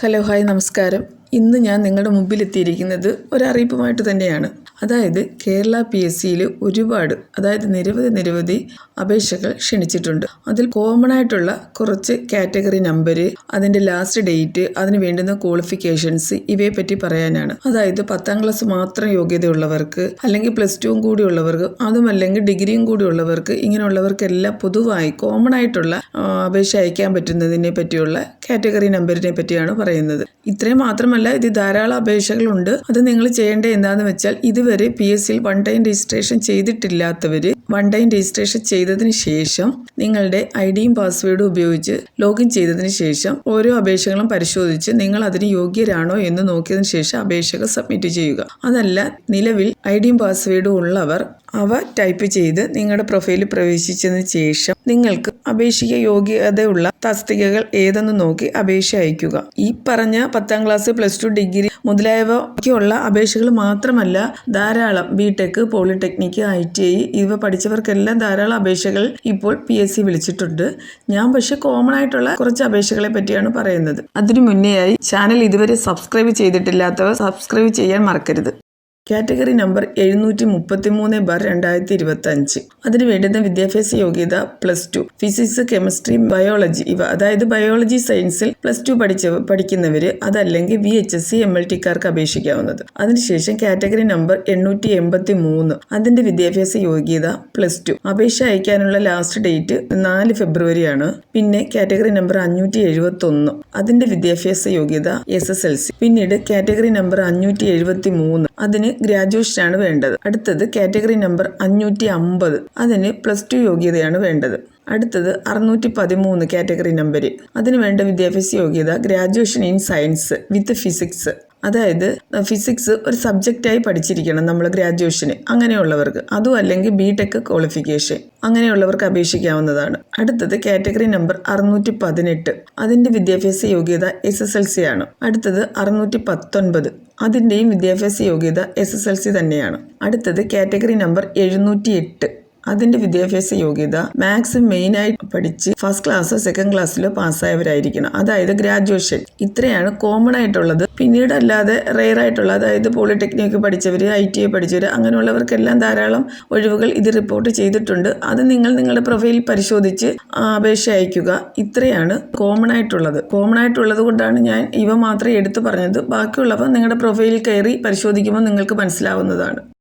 Hello hi നമസ്കാരം. ഇന്ന് ഞാൻ നിങ്ങളുടെ മുമ്പിൽ എത്തിയിരിക്കുന്നത് ഒരറിയിപ്പുമായിട്ട് തന്നെയാണ്. അതായത് കേരള പി എസ് സിയിൽ ഒരുപാട് അതായത് നിരവധി നിരവധി അപേക്ഷകൾ ക്ഷണിച്ചിട്ടുണ്ട്. അതിൽ കോമൺ ആയിട്ടുള്ള കുറച്ച് കാറ്റഗറി നമ്പർ അതിന്റെ ലാസ്റ്റ് ഡേറ്റ് അതിന് വേണ്ടുന്ന ക്വാളിഫിക്കേഷൻസ് ഇവയെ പറ്റി പറയാനാണ്. അതായത് പത്താം ക്ലാസ് മാത്രം യോഗ്യതയുള്ളവർക്ക് അല്ലെങ്കിൽ പ്ലസ് ടുവും കൂടി ഉള്ളവർക്ക് അതും അല്ലെങ്കിൽ ഡിഗ്രിയും കൂടി ഉള്ളവർക്ക് ഇങ്ങനെയുള്ളവർക്കെല്ലാം പൊതുവായി കോമൺ ആയിട്ടുള്ള അപേക്ഷ അയക്കാൻ പറ്റുന്നതിനെ പറ്റിയുള്ള കാറ്റഗറി നമ്പറിനെ പറ്റിയാണ് പറയുന്നത്. ഇത്രയും മാത്രമല്ല ഇത് ധാരാളം അപേക്ഷകളുണ്ട്. അത് നിങ്ങൾ ചെയ്യേണ്ടത് എന്താണെന്ന് വെച്ചാൽ ഇതുവരെ പി എസ് സിയിൽ വൺ ടൈം രജിസ്ട്രേഷൻ ചെയ്തിട്ടില്ലാത്തവർ വൺ ടൈം രജിസ്ട്രേഷൻ ചെയ്തതിന് ശേഷം നിങ്ങളുടെ ഐ ഡിയും പാസ്വേഡും ഉപയോഗിച്ച് ലോഗിൻ ചെയ്തതിന് ശേഷം ഓരോ അപേക്ഷകളും പരിശോധിച്ച് നിങ്ങൾ അതിന് യോഗ്യരാണോ എന്ന് നോക്കിയതിന് ശേഷം അപേക്ഷകൾ സബ്മിറ്റ് ചെയ്യുക. അതല്ല നിലവിൽ ഐ ഡിയും പാസ്വേഡും ഉള്ളവർ അവ ടൈപ്പ് ചെയ്ത് നിങ്ങളുടെ പ്രൊഫൈലിൽ പ്രവേശിച്ചതിന് ശേഷം നിങ്ങൾക്ക് അപേക്ഷിക്ക യോഗ്യതയുള്ള തസ്തികകൾ ഏതെന്ന് നോക്കി അപേക്ഷ അയക്കുക ഈ പറഞ്ഞ പത്താം ക്ലാസ് പ്ലസ് ടു ഡിഗ്രി മുതലായവയ്ക്കുള്ള അപേക്ഷകൾ മാത്രമല്ല ധാരാളം B tech polytechnic I T I ഇവ പഠിച്ചവർക്കെല്ലാം ധാരാളം അപേക്ഷകൾ ഇപ്പോൾ പി എസ് സി വിളിച്ചിട്ടുണ്ട്. ഞാൻ പക്ഷെ കോമൺ ആയിട്ടുള്ള കുറച്ച് അപേക്ഷകളെ പറ്റിയാണ് പറയുന്നത്. അതിനു മുന്നേയായി ചാനൽ ഇതുവരെ സബ്സ്ക്രൈബ് ചെയ്തിട്ടില്ലാത്തവർ സബ്സ്ക്രൈബ് ചെയ്യാൻ മറക്കരുത്. കാറ്റഗറി നമ്പർ എഴുന്നൂറ്റി മുപ്പത്തി മൂന്ന് ബാർ രണ്ടായിരത്തി ഇരുപത്തി അഞ്ച് അതിന് വേണ്ടുന്ന വിദ്യാഭ്യാസ യോഗ്യത plus two. Physics chemistry biology ഇവ അതായത് ബയോളജി സയൻസിൽ പ്ലസ് ടു പഠിച്ച പഠിക്കുന്നവര് അതല്ലെങ്കിൽ V H S C M L ടിക്കാർക്ക് അപേക്ഷിക്കാവുന്നത്. അതിനുശേഷം കാറ്റഗറി നമ്പർ എണ്ണൂറ്റി എൺപത്തി മൂന്ന് അതിന്റെ വിദ്യാഭ്യാസ യോഗ്യത പ്ലസ് ടു. അപേക്ഷ അയക്കാനുള്ള ലാസ്റ്റ് ഡേറ്റ് നാല് ഫെബ്രുവരിയാണ്. പിന്നെ കാറ്റഗറി നമ്പർ അഞ്ഞൂറ്റി എഴുപത്തി ഒന്ന് അതിന്റെ വിദ്യാഭ്യാസ യോഗ്യത എസ് എസ് എൽ സി. പിന്നീട് കാറ്റഗറി നമ്പർ അഞ്ഞൂറ്റി എഴുപത്തി മൂന്ന് അതിന് ഗ്രാജുവേഷനാണ് വേണ്ടത്. അടുത്തത് കാറ്റഗറി നമ്പർ അഞ്ഞൂറ്റി അമ്പത്. അതിന് പ്ലസ് ടു യോഗ്യതയാണ് വേണ്ടത്. അടുത്തത് അറുന്നൂറ്റി പതിമൂന്ന് കാറ്റഗറി നമ്പർ അതിനുവേണ്ട വിദ്യാഭ്യാസ യോഗ്യത graduation in science with physics. അതായത് ഫിസിക്സ് ഒരു സബ്ജക്റ്റായി പഠിച്ചിരിക്കണം നമ്മൾ ഗ്രാജുവേഷന് അങ്ങനെയുള്ളവർക്ക്. അതും അല്ലെങ്കിൽ ബി ടെക് ക്വാളിഫിക്കേഷൻ അങ്ങനെയുള്ളവർക്ക് അപേക്ഷിക്കാവുന്നതാണ്. അടുത്തത് കാറ്റഗറി നമ്പർ അറുന്നൂറ്റി പതിനെട്ട് അതിന്റെ വിദ്യാഭ്യാസ യോഗ്യത എസ് എസ് എൽ സി ആണ്. അടുത്തത് അറുന്നൂറ്റി പത്തൊൻപത് അതിന്റെയും വിദ്യാഭ്യാസ യോഗ്യത എസ് എസ് എൽ സി തന്നെയാണ്. അടുത്തത് കാറ്റഗറി നമ്പർ എഴുന്നൂറ്റി എട്ട് അതിന്റെ വിദ്യാഭ്യാസ യോഗ്യത മാത്സ് മെയിൻ ആയിട്ട് പഠിച്ച് ഫസ്റ്റ് ക്ലാസ്സോ സെക്കൻഡ് ക്ലാസ്സിലോ പാസ്സായവരായിരിക്കണം അതായത് ഗ്രാജുവേഷൻ ഇത്രയാണ് കോമൺ ആയിട്ടുള്ളത്. പിന്നീട് അല്ലാതെ റെയർ ആയിട്ടുള്ള അതായത് പോളിടെക്നിക്ക് പഠിച്ചവർ ഐ ടി ഐ പഠിച്ചവർ അങ്ങനെയുള്ളവർക്കെല്ലാം ധാരാളം ഒഴിവുകൾ ഇത് റിപ്പോർട്ട് ചെയ്തിട്ടുണ്ട്. അത് നിങ്ങൾ നിങ്ങളുടെ പ്രൊഫൈൽ പരിശോധിച്ച് അപേക്ഷ അയക്കുക ഇത്രയാണ് കോമൺ ആയിട്ടുള്ളത്. കോമൺ ആയിട്ടുള്ളത് കൊണ്ടാണ് ഞാൻ ഇവ മാത്രമേ എടുത്തു പറഞ്ഞത്. ബാക്കിയുള്ളവ നിങ്ങളുടെ പ്രൊഫൈലിൽ കയറി പരിശോധിക്കുമ്പോൾ നിങ്ങൾക്ക് മനസ്സിലാവുന്നതാണ്.